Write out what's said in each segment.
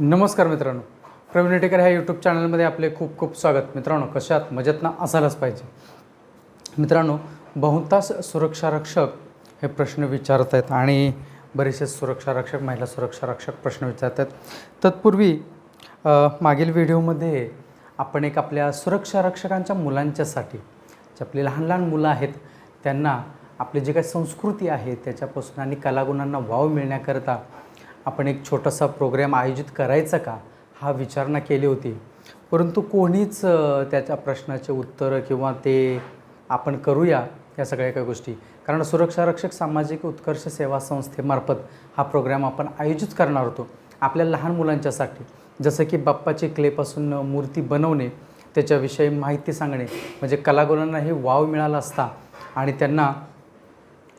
नमस्कार मित्रांनो. प्रवीण रेटेकर ह्या यूट्यूब चॅनलमध्ये आपले खूप खूप स्वागत. मित्रांनो कशात? मजेत ना असायलाच पाहिजे. मित्रांनो बहुतांश सुरक्षा रक्षक हे प्रश्न विचारत आहेत आणि बरेचसे सुरक्षा रक्षक महिला सुरक्षा रक्षक प्रश्न विचारत आहेत तत्पूर्वी मागील व्हिडिओमध्ये आपण एक आपल्या सुरक्षा रक्षकांच्या मुलांच्यासाठी जे आपली लहान लहान मुलं आहेत त्यांना आपली जी काही संस्कृती आहे त्याच्यापासून आणि कलागुणांना वाव मिळण्याकरता आपण एक छोटासा प्रोग्राम आयोजित करायचा का? हा विचारणा केली होती. परंतु कोणीच त्याच्या प्रश्नाचे उत्तर किंवा ते आपण करूया या सगळ्या काही गोष्टी. कारण सुरक्षा रक्षक सामाजिक उत्कर्ष सेवा संस्थेमार्फत हा प्रोग्राम आपण आयोजित करणार होतो. आपल्या लहान मुलांच्यासाठी. जसं की बाप्पाची क्लेपासून मूर्ती बनवणे त्याच्याविषयी माहिती सांगणे. म्हणजे कलागुणांना हे वाव मिळाला असता आणि त्यांना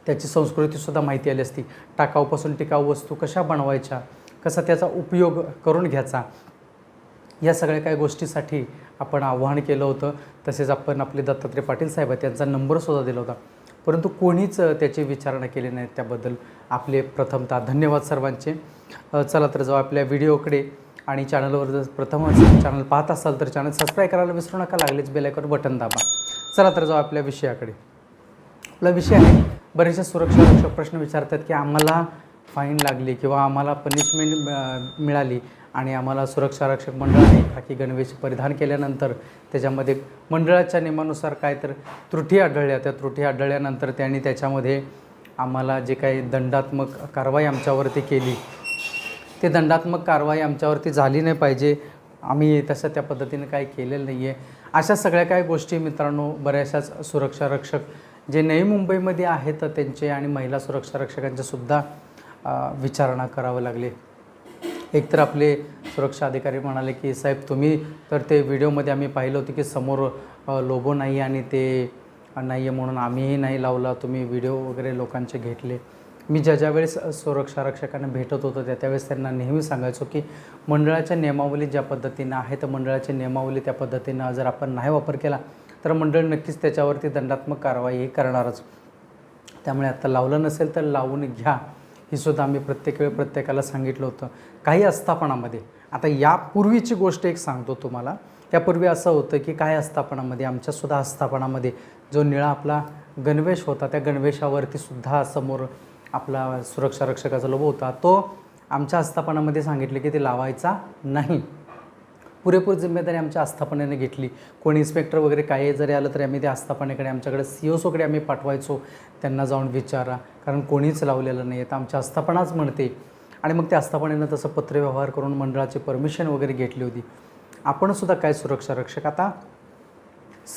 त्याची संस्कृतीसुद्धा माहिती आली असती. टाकाऊपासून टिकाऊ वस्तू कशा बनवायच्या? कसा त्याचा उपयोग करून घ्यायचा? या सगळ्या काही गोष्टीसाठी आपण आव्हान केलं होतं. तसेच आपण आपले दत्तात्रय पाटील साहेब त्यांचा नंबरसुद्धा दिला होता. परंतु कोणीच त्याची विचारणा केली नाही त्याबद्दल. आपले प्रथमतः धन्यवाद सर्वांचे. चला तर जाऊ आपल्या व्हिडिओकडे. आणि चॅनलवर जर प्रथमच चॅनल पाहत असाल तर चॅनल सबस्क्राईब करायला विसरू नका. लागलेच बेलायकवर बटन दाबा. चला तर जाऊ आपल्या विषयाकडे. आपला विषय आहे. बरेचसे सुरक्षा रक्षक प्रश्न विचारतात की आम्हाला फाईन लागली किंवा आम्हाला पनिशमेंट मिळाली आणि आम्हाला सुरक्षा रक्षक मंडळाने खाकी गणवेश परिधान केल्यानंतर त्याच्यामध्ये मंडळाच्या नियमानुसार काय तर त्रुटी आढळल्या. त्या त्रुटी आढळल्यानंतर त्यांनी त्याच्यामध्ये आम्हाला जे काही दंडात्मक कारवाई आमच्यावरती केली. ते दंडात्मक कारवाई आमच्यावरती झाली नाही पाहिजे. आम्ही तसं त्या पद्धतीने काही केलेलं नाही आहे अशा सगळ्या काही गोष्टी मित्रांनो बऱ्याचशाच सुरक्षा रक्षक जे नवी मुंबईमध्ये आहेत त्यांचे आणि महिला सुरक्षा रक्षकांचे सुद्धा विचारणा करावं लागले. एकतर आपले सुरक्षा अधिकारी म्हणाले की साहेब तुम्ही तर ते व्हिडिओमध्ये आम्ही पाहिलं होतं की समोर लोबो नाही आणि ते नाही आहे म्हणून आम्हीही नाही लावला. तुम्ही व्हिडिओ वगैरे लोकांचे घेतले. मी ज्या ज्या वेळेस सुरक्षा रक्षकांना भेटत होतो त्या त्यावेळेस त्यांना नेहमी सांगायचो की मंडळाच्या नियमावली ज्या पद्धतीनं आहे तर मंडळाची नियमावली त्या पद्धतीनं जर आपण नाही वापर केला तर मंडळ नक्कीच त्याच्यावरती दंडात्मक कारवाई हे करणारच. त्यामुळे आता लावलं नसेल तर लावून घ्या. ही सुद्धा आम्ही प्रत्येक वेळ प्रत्येकाला सांगितलं होतं. काही आस्थापनामध्ये आता यापूर्वीची गोष्ट एक सांगतो तुम्हाला. त्यापूर्वी असं होतं की काय आस्थापनामध्ये आमच्यासुद्धा आस्थापनामध्ये जो निळा आपला गणवेश होता त्या गणवेशावरती सुद्धा समोर आपला सुरक्षा रक्षकाचा लोभ होता. तो आमच्या आस्थापनामध्ये सांगितले की ते लावायचा नाही. पुरेपूर जिम्मेदारी आमच्या आस्थापनेने घेतली. कोणी इन्स्पेक्टर वगैरे काही जरी आलं तरी आम्ही त्या आस्थापनेकडे आमच्याकडे सी ओ आम्ही पाठवायचो. त्यांना जाऊन विचारा. कारण कोणीच लावलेलं नाही आहे तर आमच्या आस्थापनाच म्हणते. आणि मग त्या आस्थापनेनं तसं पत्रव्यवहार करून मंडळाची परमिशन वगैरे घेतली होती. आपणसुद्धा काय सुरक्षा रक्षक? आता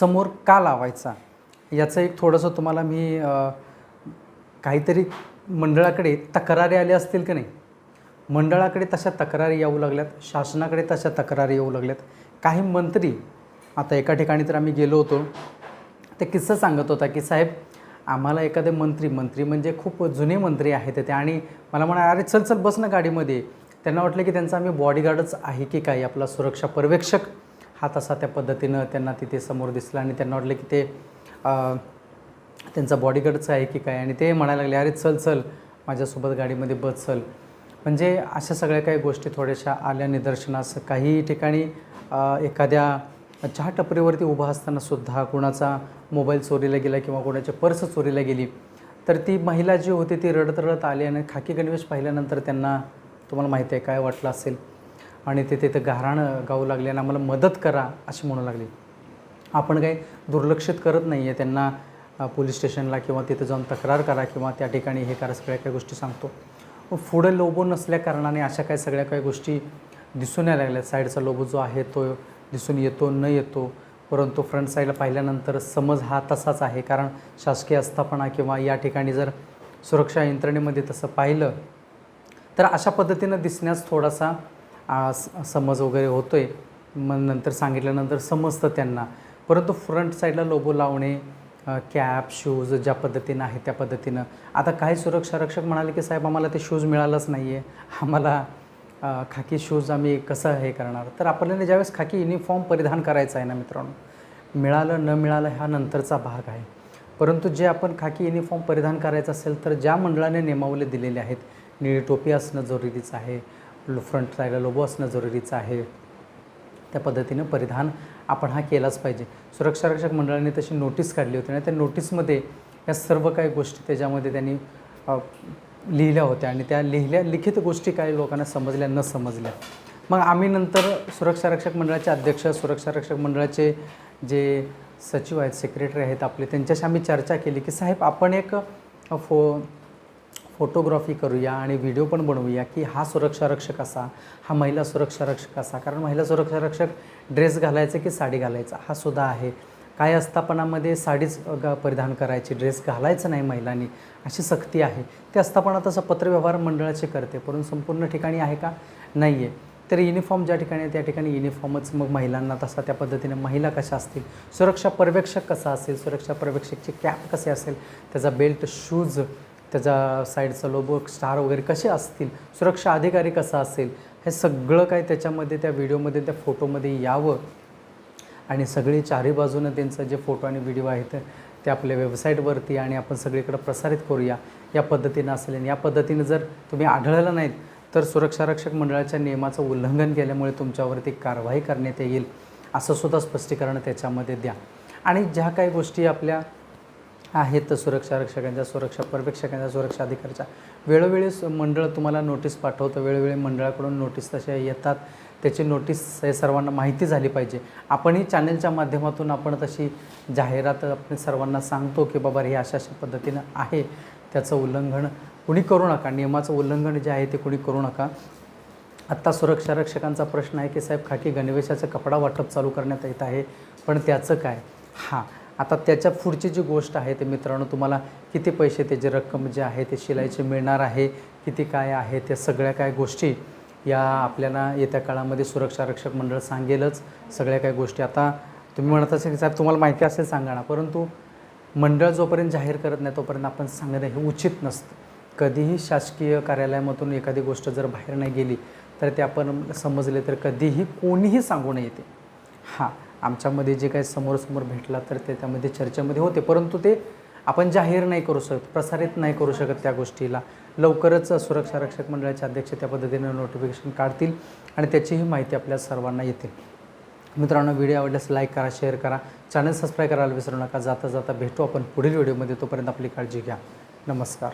समोर का लावायचा? याचं एक थोडंसं तुम्हाला मी काहीतरी मंडळाकडे तक्रारी आल्या असतील की नाही? मंडळाकडे तशा तक्रारी येऊ लागल्यात शासनाकडे तशा तक्रारी येऊ लागल्यात. काही मंत्री आता एका ठिकाणी तर आम्ही गेलो होतो ते किस्सा सांगत होता की साहेब आम्हाला एखादे मंत्री मंत्री म्हणजे खूप जुने मंत्री आहेत ते आणि मला म्हणा अरे चल चल बस ना गाडीमध्ये. त्यांना वाटलं की त्यांचा आम्ही बॉडीगार्डच आहे की काय आपला सुरक्षा पर्यवेक्षक. हा तसा त्या पद्धतीनं त्यांना तिथे समोर दिसला आणि त्यांना वाटलं की ते त्यांचा बॉडीगार्डच आहे की काय? आणि ते म्हणायला लागले अरे चल चल माझ्यासोबत गाडीमध्ये बस चल. म्हणजे अशा सगळ्या काही गोष्टी थोड्याशा आल्या निदर्शनास. काही ठिकाणी एखाद्या चहा टपरीवरती उभा असताना सुद्धा कुणाचा मोबाईल चोरीला गेला किंवा कोणाची पर्स चोरीला गेली तर ती महिला जी होती ती रडत रडत आली आणि खाकी गणवेश पाहिल्यानंतर त्यांना तुम्हाला माहिती आहे काय वाटलं असेल आणि ते तिथं गाराणं गाऊ लागले आणि आम्हाला मदत करा अशी म्हणू लागली. आपण काही दुर्लक्षित करत नाही आहे त्यांना पोलीस स्टेशनला किंवा तिथं जाऊन तक्रार करा किंवा त्या ठिकाणी हे करा सगळ्या काही गोष्टी सांगतो. पुढे लोबो नसल्या कारणाने अशा काही सगळ्या काही गोष्टी दिसून यायला लागल्या. साईडचा लोबो जो आहे तो दिसून येतो न येतो. परंतु फ्रंट साईडला पाहिल्यानंतर समज हा तसाच आहे. कारण शासकीय आस्थापना किंवा या ठिकाणी जर सुरक्षा यंत्रणेमध्ये तसं पाहिलं तर अशा पद्धतीनं दिसण्यास थोडासा समज वगैरे होतो आहे मग नंतर सांगितल्यानंतर समजतं त्यांना. परंतु फ्रंट साईडला लोबो लावणे कॅप शूज ज्या पद्धतीनं आहे त्या पद्धतीनं. आता काही सुरक्षा रक्षक म्हणाले की साहेब आम्हाला ते शूज मिळालंच नाही आहे आम्हाला खाकी शूज आम्ही कसं हे करणार? तर आपल्याला ज्यावेळेस खाकी युनिफॉर्म परिधान करायचा आहे ना मित्रांनो मिळालं न मिळालं हा नंतरचा भाग आहे. परंतु जे आपण खाकी युनिफॉर्म परिधान करायचं असेल तर ज्या मंडळाने नेमावले दिलेले आहेत निळी टोपी असणं जरुरीचं आहे लो फ्रंट साईडला लोबो असणं जरुरीचं आहे त्या पद्धतीनं परिधान आपण हा केलाच पाहिजे. सुरक्षा रक्षक मंडळाने तशी नोटीस काढली होती आणि त्या नोटीसमध्ये या सर्व काही गोष्टी त्याच्यामध्ये त्यांनी लिहिल्या होत्या आणि त्या लिहिल्या लिखित गोष्टी काही लोकांना समजल्या न समजल्या. मग आम्ही नंतर सुरक्षा रक्षक मंडळाचे अध्यक्ष सुरक्षा रक्षक मंडळाचे जे सचिव आहेत सेक्रेटरी आहेत आपले त्यांच्याशी आम्ही चर्चा केली की साहेब आपण एक फो फोटोग्राफी करूया आणि व्हिडिओ पण बनवूया की हा सुरक्षा रक्षक असा हा महिला सुरक्षा रक्षक असा. कारण महिला सुरक्षा रक्षक ड्रेस घालायचं की साडी घालायचा हा सुद्धा आहे. काय आस्थापनामध्ये साडीच ग- परिधान करायची ड्रेस घालायचं नाही महिलांनी अशी सक्ती आहे. ते आस्थापना तसं पत्रव्यवहार मंडळाचे करते परंतु संपूर्ण ठिकाणी आहे का? नाही आहे तर युनिफॉर्म ज्या ठिकाणी आहे त्या ठिकाणी युनिफॉर्मच मग महिलांना तसा त्या पद्धतीने महिला कशा असतील सुरक्षा पर्यवेक्षक कसा असेल सुरक्षा पर्यवेक्षकची कॅप कसे असेल त्याचा बेल्ट शूज त्याचा साईडचा लोबो स्टार वगैरे कसे असतील? सुरक्षा अधिकारी कसा असेल? हे सगळं काय त्याच्यामध्ये त्या व्हिडिओमध्ये त्या फोटोमध्ये यावं. आणि सगळी चारही बाजूनं त्यांचं जे फोटो आणि व्हिडिओ आहेत ते आपल्या वेबसाईटवरती आणि आपण सगळीकडे प्रसारित करूया. या पद्धतीनं असेल आणि या पद्धतीनं जर तुम्ही आढळलं नाहीत तर सुरक्षारक्षक मंडळाच्या नियमाचं उल्लंघन केल्यामुळे तुमच्यावरती कारवाई करण्यात येईल असं सुद्धा स्पष्टीकरण त्याच्यामध्ये द्या. आणि ज्या काही गोष्टी आपल्या आहेत सुरक्षा रक्षकांच्या सुरक्षा पर्यवेक्षकांच्या सुरक्षा अधिकाऱ्याच्या. वेळोवेळी स- मंडळ तुम्हाला नोटीस पाठवतं. वेळोवेळी मंडळाकडून नोटीस तशा येतात. त्याची नोटीस हे सर्वांना माहिती झाली पाहिजे. आपणही चॅनलच्या माध्यमातून आपण तशी जाहिरात आपण सर्वांना सांगतो की बाबा हे अशा अशा पद्धतीनं आहे. त्याचं उल्लंघन कुणी करू नका. नियमाचं उल्लंघन जे आहे ते कुणी करू नका. आत्ता सुरक्षा रक्षकांचा प्रश्न आहे की साहेब खाकी गणवेशाचं कपडा वाटप चालू करण्यात येत आहे. पण त्याचं काय? हां. आता त्याच्या पुढची जी गोष्ट आहे ते मित्रांनो तुम्हाला किती पैसे त्याची रक्कम जे आहे ते शिलाईचे मिळणार आहे किती काय आहे त्या सगळ्या काय गोष्टी या आपल्याला येत्या काळामध्ये सुरक्षा रक्षक मंडळ सांगेलच. सगळ्या काही गोष्टी आता तुम्ही म्हणत असेल की साहेब तुम्हाला माहिती असेल सांगा ना परंतु मंडळ जोपर्यंत जाहीर करत नाही तोपर्यंत आपण सांगणं हे उचित नसतं. कधीही शासकीय कार्यालयामधून एखादी गोष्ट जर बाहेर नाही गेली तर ते आपण समजले तर कधीही कोणीही सांगू नये ते. हां. आमच्यामध्ये जे काही समोरासमोर भेटला तर ते त्यामध्ये चर्चेमध्ये होते. परंतु ते आपण जाहीर नाही करू शकत प्रसारित नाही करू शकत त्या गोष्टीला. लवकरच सुरक्षा रक्षक मंडळाचे अध्यक्ष त्या पद्धतीनं नोटिफिकेशन काढतील आणि त्याचीही माहिती आपल्या सर्वांना येते मित्रांनो व्हिडिओ आवडल्यास लाईक करा शेअर करा. चॅनल सबस्क्राईब करायला विसरू नका. जाता जाता भेटू आपण पुढील व्हिडिओमध्ये तोपर्यंत आपली काळजी घ्या. नमस्कार.